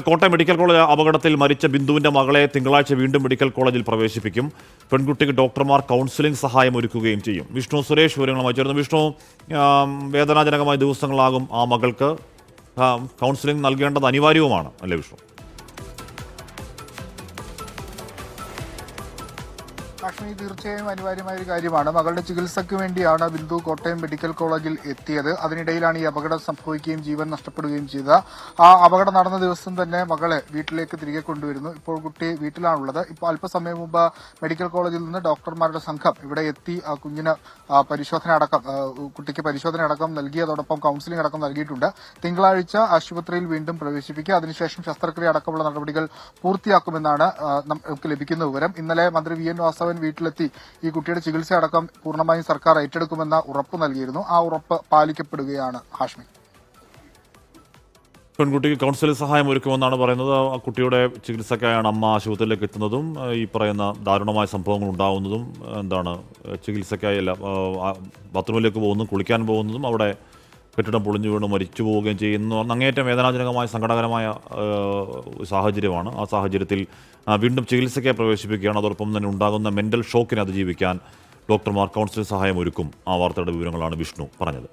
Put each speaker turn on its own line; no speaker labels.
Kottayam medical college അപകടത്തിൽ മരിച്ച ബിന്ദുവിന്റെ മകളെ തിങ്കളാഴ്ച വീണ്ടും മെഡിക്കൽ കോളേജിൽ പ്രവേശിപ്പിക്കും. പെൺകുട്ടിക്ക് ഡോക്ടർമാർ കൗൺസിലിംഗ് സഹായം ഒരുക്കുകയും ചെയ്യും. വിഷ്ണു സുരേഷ് വിവരങ്ങളുമായി ചേർന്നു വിഷ്ണു വേദനാജനകമായ ദിവസങ്ങളാകും ആ മകൾക്ക്. കൗൺസിലിംഗ് നൽകേണ്ടത് അനിവാര്യവുമാണ് അല്ലേ വിഷ്ണു?
കാശ്മീർ തീർച്ചയായും അനിവാര്യമായ ഒരു കാര്യമാണ്. മകളുടെ ചികിത്സയ്ക്ക് വേണ്ടിയാണ് ബിന്ദു കോട്ടയം മെഡിക്കൽ കോളേജിൽ എത്തിയത്. അതിനിടയിലാണ് ഈ അപകടം സംഭവിക്കുകയും ജീവൻ നഷ്ടപ്പെടുകയും ചെയ്ത. ആ അപകടം നടന്ന ദിവസം തന്നെ മകളെ വീട്ടിലേക്ക് തിരികെ കൊണ്ടുവരുന്നു. ഇപ്പോൾ കുട്ടി വീട്ടിലാണുള്ളത്. ഇപ്പോൾ അല്പസമയം മുമ്പ് മെഡിക്കൽ കോളേജിൽ നിന്ന് ഡോക്ടർമാരുടെ സംഘം ഇവിടെ എത്തി ആ കുഞ്ഞിന് പരിശോധന അടക്കം കുട്ടിക്ക് പരിശോധന അടക്കം നൽകിയതോടൊപ്പം കൌൺസിലിംഗ് അടക്കം നൽകിയിട്ടുണ്ട്. തിങ്കളാഴ്ച ആശുപത്രിയിൽ വീണ്ടും പ്രവേശിപ്പിക്കുക. അതിനുശേഷം ശസ്ത്രക്രിയ അടക്കമുള്ള നടപടികൾ പൂർത്തിയാക്കുമെന്നാണ് നമുക്ക് ലഭിക്കുന്ന വിവരം. ഇന്നലെ മന്ത്രി വി. എൻ. വാസവൻ വീട്ടിലെത്തി. ഈ കുട്ടിയുടെ ചികിത്സ അടക്കം പൂർണമായും സർക്കാർ ഏറ്റെടുക്കുമെന്ന ഉറപ്പ് നൽകിയിരുന്നു. ആ ഉറപ്പ് പാലിക്കപ്പെടുകയാണ് ഹാഷ്മി.
പെൺകുട്ടിക്ക് കൗൺസിലിംഗ് സഹായം ഒരുക്കുമെന്നാണ് പറയുന്നത്. ആ കുട്ടിയുടെ ചികിത്സയ്ക്കായാണ് അമ്മ ആശുപത്രിയിലേക്ക് എത്തുന്നതും ഈ പറയുന്ന ദാരുണമായ സംഭവങ്ങൾ ഉണ്ടാവുന്നതും എന്താണ് ചികിത്സയ്ക്കായി അല്ല ബാത്റൂമിലേക്ക് പോകുന്നതും കുളിക്കാൻ പോകുന്നതും അവിടെ കെട്ടിടം പൊളിഞ്ഞു വീണ് മരിച്ചു പോവുകയും ചെയ്യുന്നു. അങ്ങേറ്റം വേദനാജനകമായ സങ്കടകരമായ സാഹചര്യമാണ്. ആ സാഹചര്യത്തിൽ വീണ്ടും ചികിത്സയ്ക്ക് പ്രവേശിപ്പിക്കുകയാണ്. അതോടൊപ്പം തന്നെ ഉണ്ടാകുന്ന മെന്റൽ ഷോക്കിനെ അതിജീവിക്കാൻ ഡോക്ടർമാർ കൗൺസിലിംഗ് സഹായം ഒരുക്കും ആ വാർത്തയുടെ വിവരങ്ങളാണ് വിഷ്ണു പറഞ്ഞത്.